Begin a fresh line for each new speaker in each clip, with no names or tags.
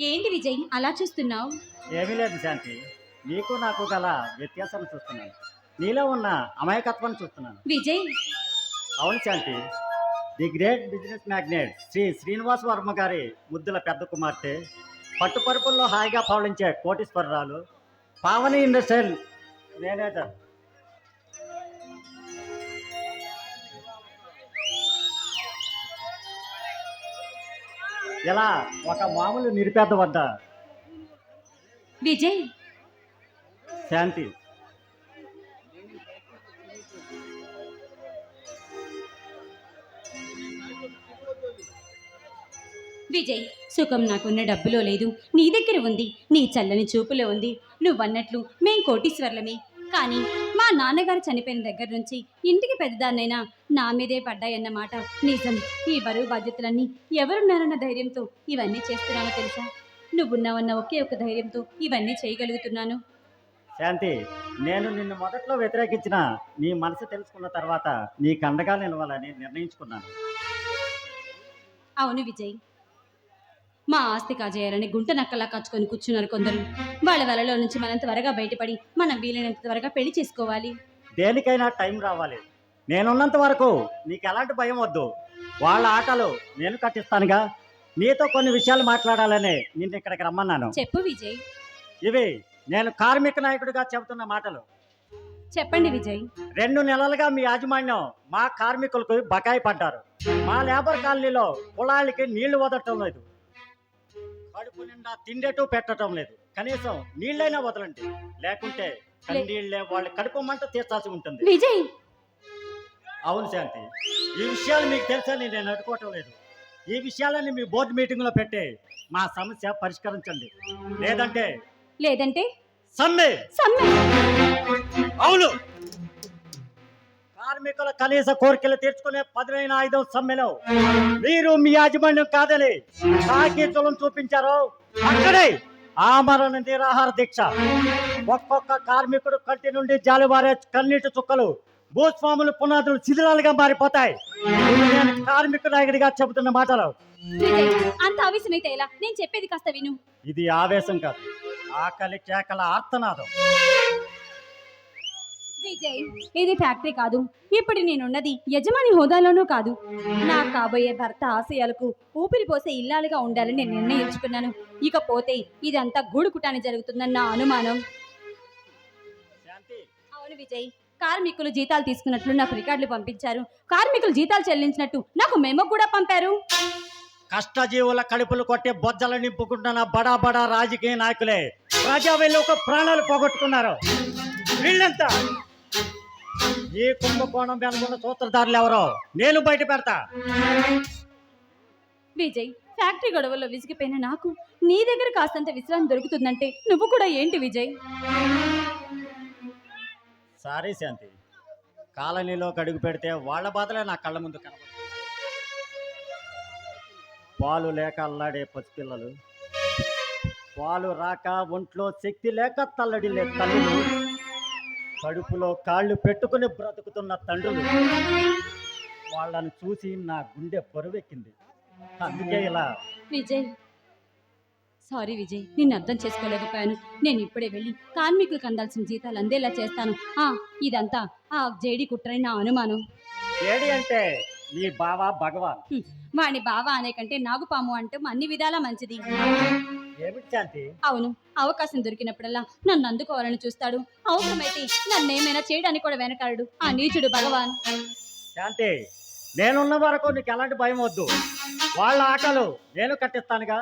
ఏంటి విజయ్? అలా చూస్తున్నావు?
ఏమీ లేదు శాంతి. నీకు నాకు గల వ్యత్యాసాన్ని చూస్తున్నాను. నీలో ఉన్న అమాయకత్వాన్ని చూస్తున్నాను.
విజయ్!
అవును Shanti. The great business magnate Shri Srinivas Varma గారి ముద్దుల పెద్ద కుమార్తె పట్టుపరుపుల్లో హాయిగా పవళించే కోటీశ్వరరాలు పావని ఇండస్ట్రియల్ మేనేజర్ ఇలా ఒక మామూలు నిరుపేద వద్ద
విజయ్.
శాంతి.
విజయ్ సుఖం నాకున్న డబ్బులో లేదు. నీ దగ్గర ఉంది నీ చల్లని చూపులో ఉంది. నువ్వన్నట్లు మేం కోటీశ్వర్లమే. కానీ మా నాన్నగారు చనిపోయిన దగ్గర నుంచి ఇంటికి పెద్దదాన్నైనా నా మీదే పడ్డాయన్నమాట నిజం. ఈ బరువు బాధ్యతలన్నీ ఎవరున్నారన్న ధైర్యంతో ఇవన్నీ చేస్తున్నానో తెలుసా? నువ్వున్నావన్న ఒకే ఒక ధైర్యంతో ఇవన్నీ చేయగలుగుతున్నాను.
శాంతి నేను నిన్ను మొదట్లో వ్యతిరేకించిన నీ మనసు తెలుసుకున్న తర్వాత నీకు అండగా నిలవాలని నిర్ణయించుకున్నాను.
అవును విజయ్. మా ఆస్తి కాజేయాలని గుంట నక్కలా కాచుకొని కూర్చున్నారు కొందరు. వాళ్ళ వలలో నుంచి మనం త్వరగా బయటపడి మనం వీలైనంత త్వరగా పెళ్ళి చేసుకోవాలి.
దేనికైనా టైం రావాలి. నేనున్నంత వరకు నీకు ఎలాంటి భయం వద్దు. వాళ్ళ ఆటలు నేను కట్టిస్తానుగా. నీతో కొన్ని విషయాలు మాట్లాడాలని నిన్ను ఇక్కడికి రమ్మన్నాను.
చెప్పు విజయ్.
ఇవి నేను కార్మిక నాయకుడిగా చెబుతున్న మాటలు.
చెప్పండి విజయ్.
రెండు నెలలుగా మీ యాజమాన్యం మా కార్మికులకు బకాయి పడ్డారు. మా లేబర్ కాలనీలో కుళాయిలకి నీళ్ళు వదలటం లేదు. కడుపు నిండా తిండేటూ పెట్టడం లేదు. కనీసం నీళ్ళైనా వదలండి. లేకుంటే కన్నీళ్ళే వాళ్ళ కడుపు మంట తీర్చాల్సి ఉంటుంది.
విజయ్
అవును శాంతి. ఈ విషయాలు మీకు తెలుసని నేను అడుకోవటం లేదు. ఈ విషయాలని మీ బోర్డు మీటింగ్లో పెట్టి మా సమస్య పరిష్కరించండి. లేదంటే
లేదంటే?
సమ్మె.
సమ్మె.
అవును. కార్మికుల కనీస కోరికలు తీర్చుకునే పదునైన ఆయుధం సమ్మెలో మీరు మీ యాజమాన్యం కాదని కాకి చులం చూపించారో అక్కడే ఆమరణ నిరాహార దీక్ష. ఒక్కొక్క కార్మికుడు కంటి నుండి జాలివారే కన్నీటి చుక్కలు భూస్వాములు పునాదులు శిథిలాలుగా మారిపోతాయి. కార్మిక నాయకుడిగా చెబుతున్న మాటలు.
అంత ఆవేశమైతే ఎలా? నేను చెప్పేది కాస్త విను.
ఇది ఆవేశం కాదు. ఆకలి కేకల ఆర్తనాదం.
విజయ్ ఇది ఫ్యాక్టరీ కాదు. ఇప్పుడు నేనున్నది యజమాని హోదాలోనూ కాదు. నా కాబోయే భర్త ఆశయాలకు ఊపిరి పోసే ఇల్లాలుగా ఉండాలని నేను నిర్ణయించుకున్నాను. ఇకపోతే ఇదంతా గూడుకుటాని జరుగుతుందన్న అనుమానం. అవును విజయ్ కార్మికులు జీతాలు తీసుకున్నట్లు నాకు రికార్డులు పంపించారు. కార్మికులు జీతాలు చెల్లించినట్టు నాకు మెమో కూడా పంపారు.
కష్టజీవుల కడుపులు కొట్టే బొజ్జలు నింపుకుంటున్న బడా బడా రాజకీయ నాయకులే ప్రజా ఒక ప్రాణాలు పోగొట్టుకున్నారు. వీళ్ళంతా? ఈ కుంభకోణం వెనుకున్న సూత్రధారులు ఎవరో? నేను బయట పెడతా.
విజయ్ ఫ్యాక్టరీ గొడవల్లో విసిగిపోయిన నాకు నీ దగ్గర కాస్తంత విశ్రాంతి దొరుకుతుందంటే నువ్వు కూడా ఏంటి విజయ్?
సారీ శాంతి. కాలనీలో కడుగు పెడితే వాళ్ళ బాధలే నా కళ్ళ ముందు కనబడుతుంది పాలు లేక అల్లాడే పసిపిల్లలు. పాలు రాక ఒంట్లో శక్తి లేక తల్లడిలే తల్లులు. కడుపులో కాళ్ళు పెట్టుకుని బ్రతుకుతున్న తండ్రులు. వాళ్ళని చూసి నా గుండె పరువెక్కింది. అందుకే ఇలా
విజయ్ సారీ విజయ్ నిన్ను అర్థం చేసుకోలేకపోయాను. నేను ఇప్పుడే వెళ్ళి కార్మికులకు అందాల్సిన జీతాలు అందేలా చేస్తాను. ఆ ఇదంతా ఆ జేడి కుట్రని నా అనుమానం.
ఏడి అంటే నీ బావ భగవాన్?
వాణ్ణి బావా అనే కంటే నాగుపాము అంటే అన్ని విధాలా మంచిది.
ఏమిటి శాంతి?
అవును అవకాశం దొరికినప్పుడల్లా నన్ను అందుకోవాలని చూస్తాడు. అవసరమైతే నన్నేమైనా చేయడానికి కూడా వెనకాడు ఆ నీచుడు భగవాన్.
శాంతి నేనున్న వరకు నీకు ఎలాంటి భయం వద్దు. వాళ్ళ ఆటలు నేను కట్టిస్తానుగా.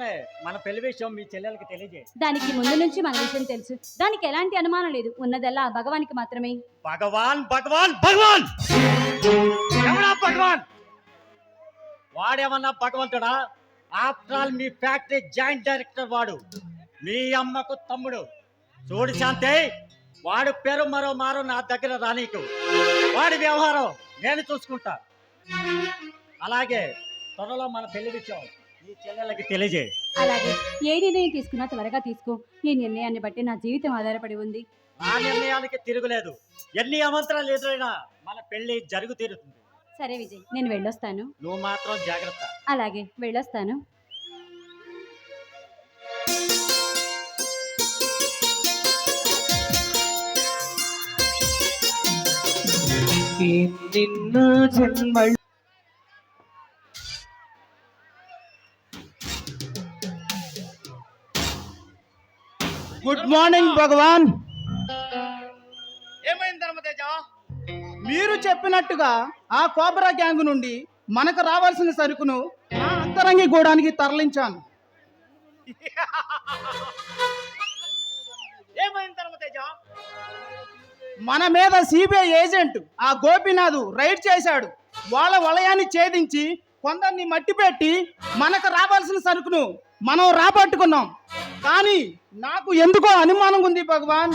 త్వరలోనే మన పెళ్ళి విషయం మీ చెల్లెలకి తెలియజేయి.
దానికి ముందు నుంచి మన విషయం తెలుసు. దానికి ఎలాంటి అనుమానం లేదు. ఉన్నదల్లా ఆ భగవానికి మాత్రమే.
భగవాన్ భగవాన్ భగవాన్! ఎవడా భగవాన్? వాడేమన్నా భగవంతుడా? ఆఫ్టర్ ఆల్ మీ ఫ్యాక్టరీ జాయింట్ డైరెక్టర్ వాడు. మీ అమ్మకు తమ్ముడు. చూడు శాంతి వాడు పేరు మరో మారో నా దగ్గర రానీకు వాడి వ్యవహారం నేను చూసుకుంటా. అలాగే త్వరలో మన పెళ్ళి విషయం. తెలియజేయి.
అలాగే. ఏ నిర్ణయం తీసుకున్నా త్వరగా తీసుకో. ఈ నిర్ణయాన్ని బట్టి నా జీవితం ఆధారపడి ఉంది.
ఆ నిర్ణయానికి తిరుగులేదు. ఎన్ని అమంతరాలు ఎదురైనా మన పెళ్ళి జరుగు తీరుతుంది.
సరే విజయ్ నేను వెళ్ళొస్తాను.
నువ్వు మాత్రం జాగ్రత్త.
అలాగే వెళ్ళొస్తాను.
నిన్ను జన్మల్ గుడ్ మార్నింగ్ భగవాన్.
ఏమైంది ధర్మతేజ?
మీరు చెప్పినట్టుగా ఆ కోబ్రా గ్యాంగ్ నుండి మనకు రావాల్సిన సరుకును నా అంతరంగి గూడానికి తరలించాను.
ఏమైంది ధర్మతేజ?
మన మీద సిబిఐ ఏజెంట్ ఆ గోపీనాథ్ రైడ్ చేశాడు. వాళ్ళ వలయాన్ని ఛేదించి కొందరిని మట్టి పెట్టి మనకు రావాల్సిన సరుకును మనం రాబట్టుకున్నాం. కానీ నాకు ఎందుకో అనుమానం ఉంది భగవాన్.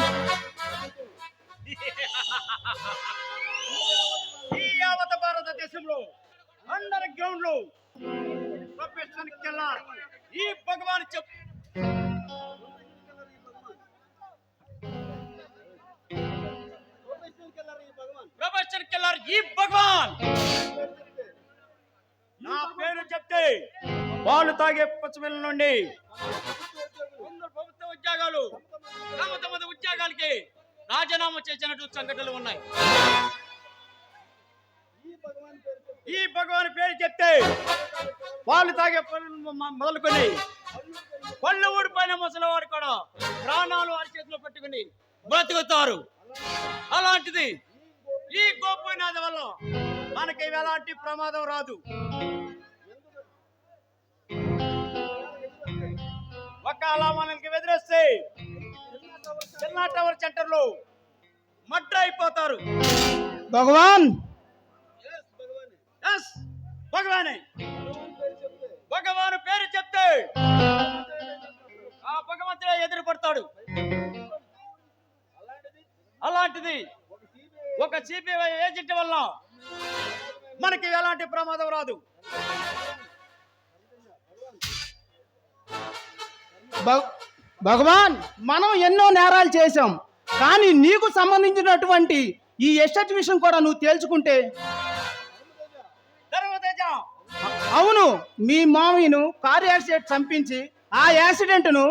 ఈ యావత భారతదేశంలో అండర్ గ్రౌండ్లో ప్రొఫెషన్ కిల్లర్ ఈ భగవాన్ చెప్ ప్రొఫెషన్ కిల్లర్ ఈ భగవాన్. నా పేరు చెప్తే వాళ్ళు తాగే పచ్చమిల్ల నుండి. ప్రభుత్వ ఉద్యోగాలు తమ తమ ఉద్యోగాలకి రాజీనామా చేసినట్టు సంఘటనలు ఉన్నాయి. ఈ భగవాన్ పేరు చెప్తే వాళ్ళు తాగే పనులు మొదలుకొని పళ్ళు ఊడిపోయిన ముసలివాడు కూడా ప్రాణాలు అరిచేతిలో పెట్టుకుని బ్రతుకుతారు. అలాంటిది ఈ గోపీనాథ వల్ల మనకి ఎలాంటి ప్రమాదం రాదు. మనకి ఎదురేస్తే చిన్న టవర్ సెంటర్లో మడ్ర అయిపోతారు.
భగవాన్!
భగవానే. భగవాను. పేరు చెప్తే ఆ భగవంతుడే ఎదురు పడతాడు అలాంటిది ఒక సిబిఐ ఏజెంట్ వల్ల మనకి ఎలాంటి ప్రమాదం రాదు.
భగవాన్ మనం ఎన్నో నేరాలు చేశాం. కానీ నీకు సంబంధించినటువంటి ఈ ఎస్టేట్ విషయం కూడా నువ్వు తేల్చుకుంటే? అవును మీ మామయ్యను కారు యాక్సిడెంట్ చంపించి ఆ యాక్సిడెంట్ను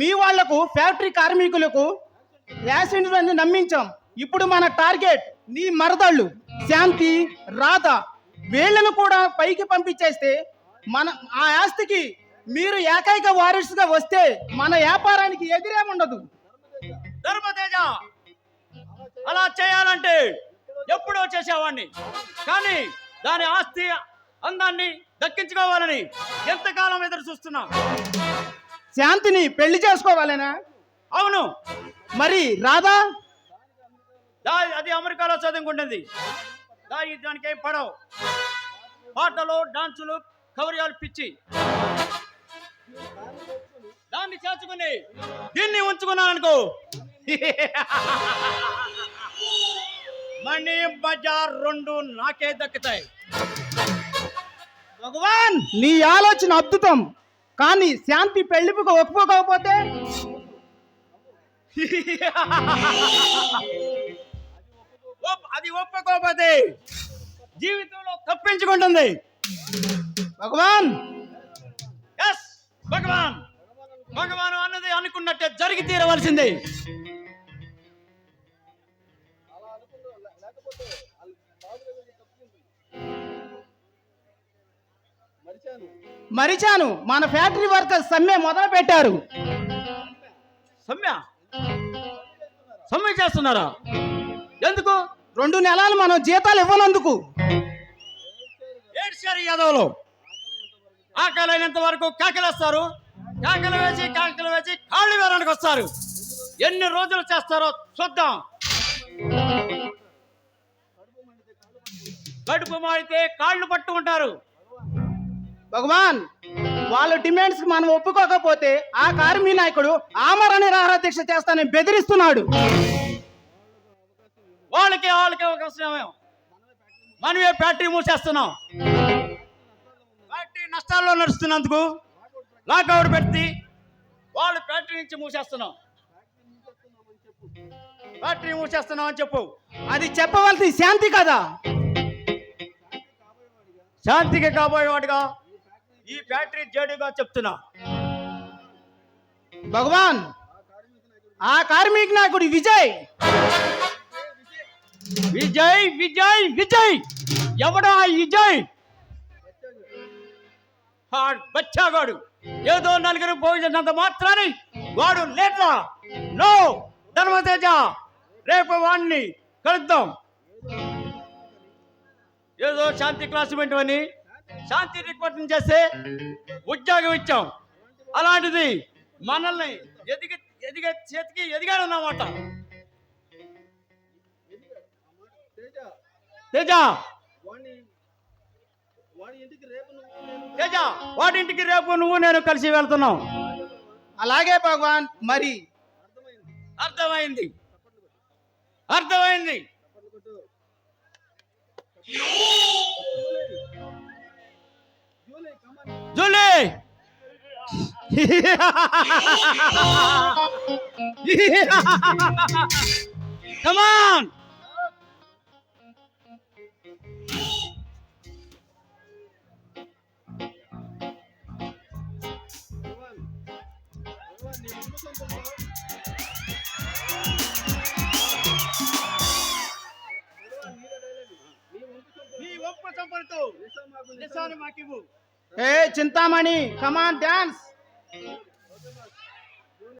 మీ వాళ్ళకు ఫ్యాక్టరీ కార్మికులకు యాక్సిడెంట్ అని నమ్మించాం. ఇప్పుడు మన టార్గెట్ నీ మరదళ్ళు శాంతి రాధ వీళ్ళను కూడా పైకి పంపించేస్తే మన ఆ ఆస్తికి మీరు ఏకైక వారసుగా వస్తే మన వ్యాపారానికి ఎదురే ఉండదు.
ధర్మతేజ! అలా చేయాలంటే ఎప్పుడో చేసేవాడిని కానీ దాని ఆస్తి అందాన్ని దక్కించుకోవాలని ఎంతకాలం ఎదురు చూస్తున్నా?
శాంతిని పెళ్ళి చేసుకోవాలేనా?
అవును.
మరి రాధా?
అది అమెరికాలో చదువుకుంటుంది దాని దానికి ఏం పడవు. పాటలు డాన్సులు కవర్యాలు పిచ్చి. దాన్ని చేర్చుకుని దీన్ని ఉంచుకున్నాను అనుకో మనీ బజార్ రెండు నాకే దక్కుతాయి.
భగవాన్! నీ ఆలోచన అద్భుతం. కానీ శాంతి పెళ్ళికి ఒప్పుకోకపోతే?
ఒప్- అది ఒప్పుకోకపోతే జీవితంలో తప్పించుకుంటుంది.
భగవాన్!
భగవాన్! భగవాన్ అన్నది అనుకున్నట్టే జరిగి తీరవలసింది.
మరిచాను. మన ఫ్యాక్టరీ వర్కర్స్ సమ్మె మొదలు పెట్టారు
సమ్మె? సమ్మె చేస్తున్నారా? ఎందుకు?
రెండు నెలలు మనం జీతాలు ఇవ్వనందుకు.
ఏడ్చారు యాదవ్లో. ఆకలైనంత వరకు కేకలేస్తారు కేకలు వేసి కేకలు వేసి కాళ్ళు వేయడానికి వస్తారు. ఎన్ని రోజులు చేస్తారో చూద్దాం. కడుపు మాడితే కాళ్ళు పట్టుకుంటారు
భగవాన్ వాళ్ళ డిమాండ్స్కి మనం ఒప్పుకోకపోతే ఆ కార్మిక నాయకుడు ఆమరణ నిరాహార దీక్ష చేస్తానని బెదిరిస్తున్నాడు.
వాళ్ళకి వాళ్ళకి ఒక మనమే ఫ్యాక్టరీ మూసేస్తున్నాం. నష్టాల్లో నడుస్తున్నందుకు లాకౌట్ పెట్టి వాళ్ళు ఫ్యాక్టరీ నుంచి మూసేస్తున్నాం. ఫ్యాక్టరీ మూసేస్తున్నాం అని చెప్పు.
అది చెప్పవలసి శాంతి కదా?
శాంతికి కాబోయేవాడుగా ఈ ఫ్యాక్టరీ జేడుగా చెప్తున్నా.
భగవాన్ ఆ కార్మిక నాయకుడు విజయ్.
విజయ్ విజయ్ విజయ్. ఎవడా విజయ్? బచ్చాగాడు. ఏదో నలుగురు భోజనంత మాత్రాన్ని వాడు లేట్లా. నో ధర్మతేజ రేపు వాడిని కలుద్దాం. ఏదో శాంతి క్లాస్ అని శాంతి రిక్వెస్ట్ చేస్తే ఉద్యోగం ఇచ్చాం. అలాంటిది మనల్ని ఎదిగి ఎదిగే చేతికి ఎదిగాడన్నమాట. తేజ తేజ వాడింటికి రేపు నువ్వు నేను కలిసి వెళ్తున్నాం.
అలాగే భగవాన్ మరి.
అర్థమైంది. అర్థమైంది. జూలీ. కమాన్
ఏ చింతామణి కమాన్ డాన్స్